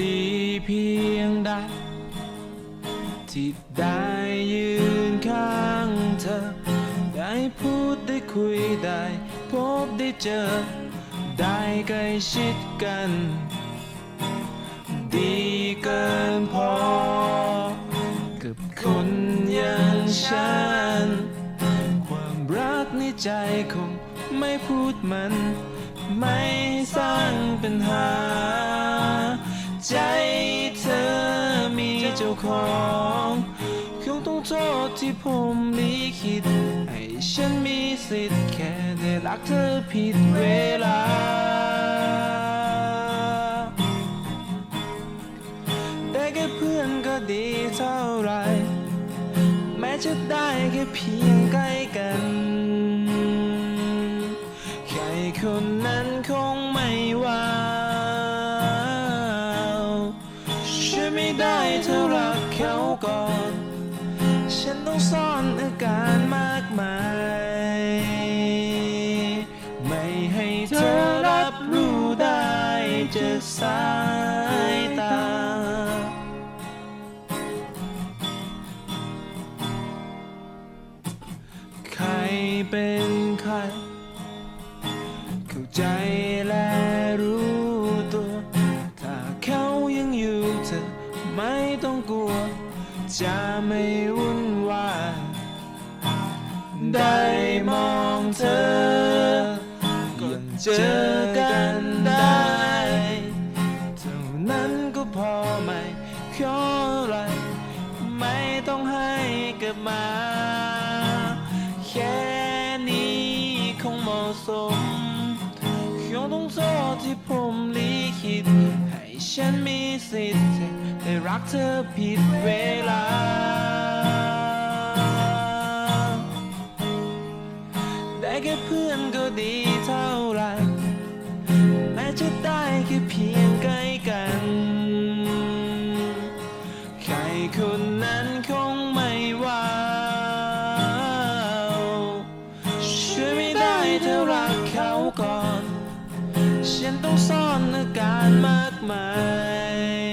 ดีเพียงใด ที่ได้ยืนข้างเธอ ได้พูดได้คุยได้ พบได้เจอ ได้ใกล้ชิดกัน ดีเกินพอ กับคนอย่างฉัน ความรักในใจคงไม่พูดมัน ไม่สร้างปัญหา ใจเธอมีเจ้าของคงต้องโทษที่ผมลิขิตให้ฉันมีสิทธิ์แค่ได้รักเธอผิดเวลา แต่แค่เพื่อนก็ดีเท่าไร แม้จะได้แค่เพียงใกล้กัน ฉันต้องซ่อนอาการมากมาย ไม่ให้เธอรับรู้ได้จากสายตา ใครเป็นใคร เข้าใจและรู้ตัว ถ้าเขายังอยู่เธอไม่ต้องกลัว จะไม่วุ่นวายได้มองเธอก่อนเจอกันได้ เท่านั้นก็พอไม่ขออะไรไม่ต้องให้กลับมา แค่นี้คงเหมาะสมคงต้องโทษที่ผมลิขิต ฉันมีสิทธิ์ได้รักเธอผิดเวลา ได้แค่เพื่อนก็ดีเท่าไรแม้จะได้ ต้องซ่อนอาการมากมาย